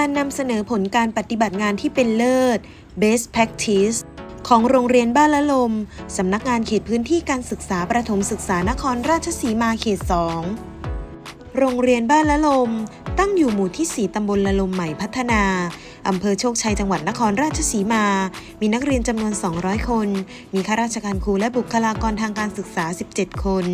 การนำเสนอผลการปฏิบัติงานที่เป็นเลิศ Best Practice ของโรงเรียนบ้านละลม สำนักงานเขตพื้นที่การศึกษาประถมศึกษานครราชสีมาเขต 2 โรงเรียนบ้านละลม ตั้งอยู่หมู่ที่ 4 ตำบลละลมใหม่พัฒนา อำเภอโชคชัยจังหวัดนครราชสีมา มีนักเรียนจำนวน 200 คน มีข้าราชการครูและบุคลากรทางการศึกษา 17 คน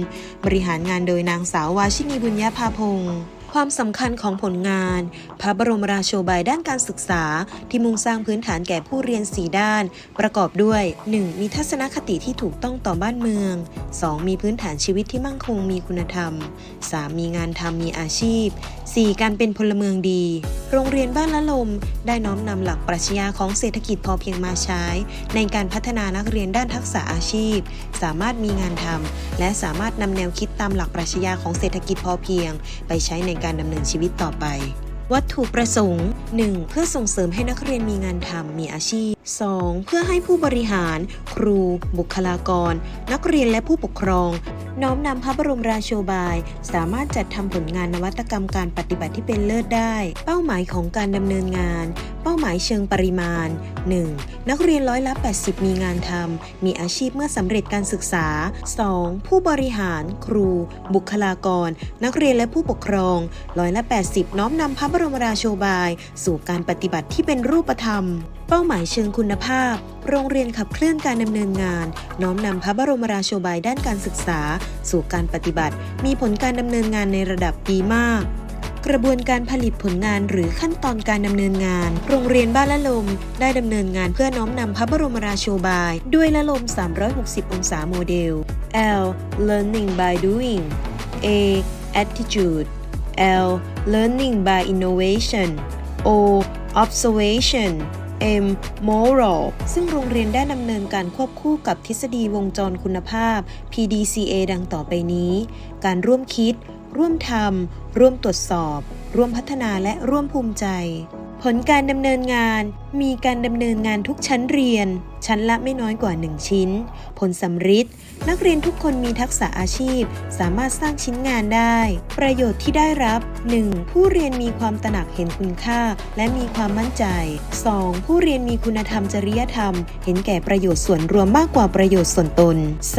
บริหารงานโดยนางสาววาชินีบุญญาภาพงศ์ความสำคัญของผลงาน พระบรมราโชบายด้านการศึกษา ที่มุ่งสร้างพื้นฐานแก่ผู้เรียน4ด้าน ประกอบด้วย 1. มีทัศนคติที่ถูกต้องต่อบ้านเมือง 2. มีพื้นฐานชีวิตที่มั่งคงมีคุณธรรม 3. มีงานทำมีอาชีพ 4. การเป็นพลเมืองดี โรงเรียนบ้านละลม ได้น้อมนำหลักปรัชญาของเศรษฐกิจพอเพียงมาใช้ ในการพัฒนานักเรียนด้านทักษะอาชีพ สามารถมีงานทำและสามารถนำแนวคิดตามหลักปรัชญาของเศรษฐกิจพอเพียง ไปใช้ในการการดำเนินชีวิตต่อไป วัตถุประสงค์ 1. เพื่อส่งเสริมให้นักเรียนมีงานทำมีอาชีพ 2. เพื่อให้ผู้บริหาร ครู บุคลากร นักเรียนและผู้ปกครอง น้อมนำพระบรมราโชบาย สามารถจัดทำผลงานนวัตกรรมการปฏิบัติที่เป็นเลิศได้ เป้าหมายของการดำเนินงาน เป้าหมายเชิงปริมาณ 1. นักเรียนร้อยละ 80 มีงานทำ มีอาชีพเมื่อสำเร็จการศึกษา 2. ผู้บริหาร ครู บุคลากร นักเรียนและผู้ปกครองร้อยละ 80 น้อมนำพระบรมราโชบาย สู่การปฏิบัติที่เป็นรูปธรรมเป้าหมายเชิงคุณภาพ โรงเรียนขับเคลื่อนการดำเนินงาน น้อมนำพระบรมราโชบายด้านการศึกษา สู่การปฏิบัติ มีผลการดำเนินงานในระดับดีมาก กระบวนการผลิตผลงานหรือขั้นตอนการดำเนินงาน โรงเรียนบ้านละลม ได้ดำเนินงานเพื่อน้อมนำพระบรมราโชบาย ด้วยละลม 360 องศาโมเดล L learning by doing A attitude L learning by innovation O observation M moral ซึ่งโรงเรียนได้ดำเนินการควบคู่กับทฤษฎีวงจรคุณภาพ PDCA ดังต่อไปนี้ การร่วมคิด ร่วมทำร่วมตรวจสอบ ร่วมพัฒนาและร่วมภูมิใจ ผลการดำเนินงาน มีการดำเนินงานทุกชั้นเรียน ชั้นละไม่น้อยกว่า 1 ชิ้น ผลสำฤทธิ์นักเรียนทุกคนมีทักษะอาชีพ สามารถสร้างชิ้นงานได้ ประโยชน์ที่ได้รับ 1. ผู้เรียนมีความตระหนักเห็นคุณค่า และมีความมั่นใจ 2. ผู้เรียนมีคุณธรรมจริยธรรม เห็นแก่ประโยชน์ส่วนรวมมากกว่าประโยชน์ส่วนตน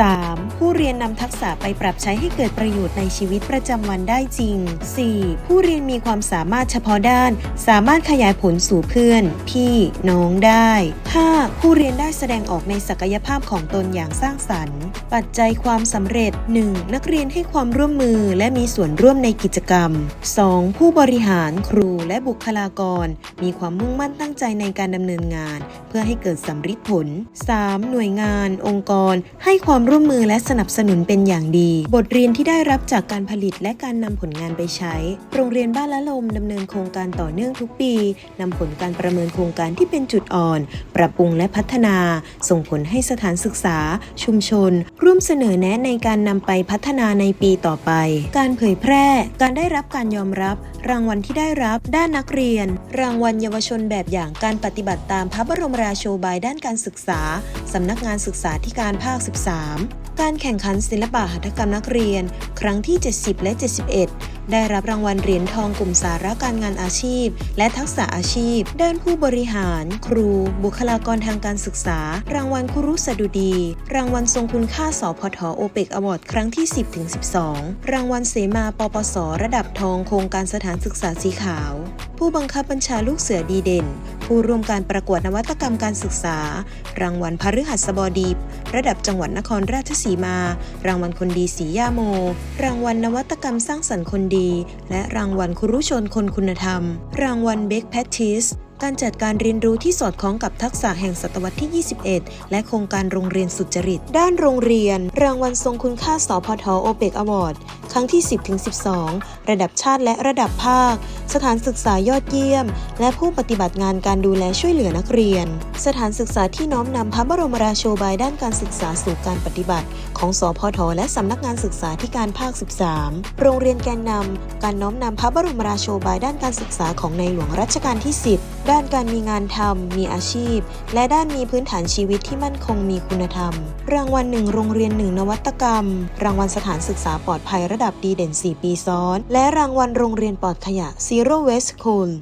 3. ผู้เรียนนำทักษะไปปรับใช้ให้เกิดประโยชน์ในชีวิตประจำวันได้จริง 4. ผู้เรียนมีความสามารถเฉพาะด้าน สามารถขยายผลสู่เพื่อน พี่น้องได้ 5. ผู้เรียนได้แสดงออกในศักยภาพของตนอย่างสร้างสรรค์ ปัจจัยความสำเร็จ 1. นักเรียนให้ความร่วมมือและมีส่วนร่วมในกิจกรรม 2. ผู้บริหารครูและบุคลากร มีความมุ่งมั่นตั้งใจในการดำเนินงาน เพื่อให้เกิดสำฤทธิ์ผล 3. หน่วยงาน องค์กร ให้ความร่วมมือและสนับสนุนเป็นอย่างดี บทเรียนที่ได้รับจากการผลิตและการนำผลงานไปใช้ โรงเรียนบ้านละลมดำเนินโครงการต่อเนื่องทุกปีนำผลการประเมินโครงการที่เป็นจุดอ่อน ปรับปรุงและพัฒนา ส่งผลให้สถานศึกษา ชุมชน ร่วมเสนอแนะในการนำไปพัฒนาในปีต่อไป การเผยแพร่ การได้รับการยอมรับ รางวัลที่ได้รับด้านนักเรียน รางวัลเยาวชนแบบอย่างการปฏิบัติตามพระบรมราโชบายด้านการศึกษาสำนักงานศึกษาธิการภาค 13 การแข่งขันศิลปะหัตถกรรมนักเรียน ครั้งที่ 70 และ 71 ได้รับรางวัลเหรียญทองกลุ่มสาระการงานอาชีพ และทักษะอาชีพ ด้านผู้บริหาร ครู บุคลากรทางการศึกษา รางวัลครุสดุดี รางวัลทรงคุณค่าสพทโอเปกอวอร์ดครั้งที่ 10-12 รางวัลเสมาปปส ระดับทองโครงการสถานศึกษาสีขาว ผู้บังคับบัญชาลูกเสือดีเด่น ผู้ร่วมการประกวดนวัตกรรมการศึกษา รางวัลพฤหัสบดีระดับจังหวัดนครราชสีมา รางวัลคนดีสีย่าโม รางวัลนวัตกรรมสร้างสรรค์คนดีและรางวัลครุชนคนคุณธรรม รางวัลเบคแพทติสการจัดการเรียนรู้ที่สอดคล้องกับทักษะแห่งศตวรรษที่ 21 และโครงการโรงเรียนสุจริต ด้านโรงเรียน รางวัลทรงคุณค่าสพทโอเปกอวอร์ด ครั้งที่ 10-12 ระดับชาติและระดับภาค สถานศึกษายอดเยี่ยม และผู้ปฏิบัติงานการดูแลช่วยเหลือนักเรียน สถานศึกษาที่น้อมนำพระบรมราโชบายด้านการศึกษาสู่การปฏิบัติ ของสพทและสำนักงานศึกษาธิการภาค 13 โรงเรียนแกนนำการน้อมนำพระบรมราโชบายด้านการศึกษาของในหลวงรัชกาลที่ 10 ด้านการมีงานทำมีอาชีพ และด้านมีพื้นฐานชีวิตที่มั่นคงมีคุณธรรม รางวัลหนึ่งโรงเรียนหนึ่งนวัตกรรม รางวัลสถานศึกษาปลอดภัยระดับดีเด่น 4 ปีซ้อน และรางวัลโรงเรียนปลอดขยะ Zero Waste School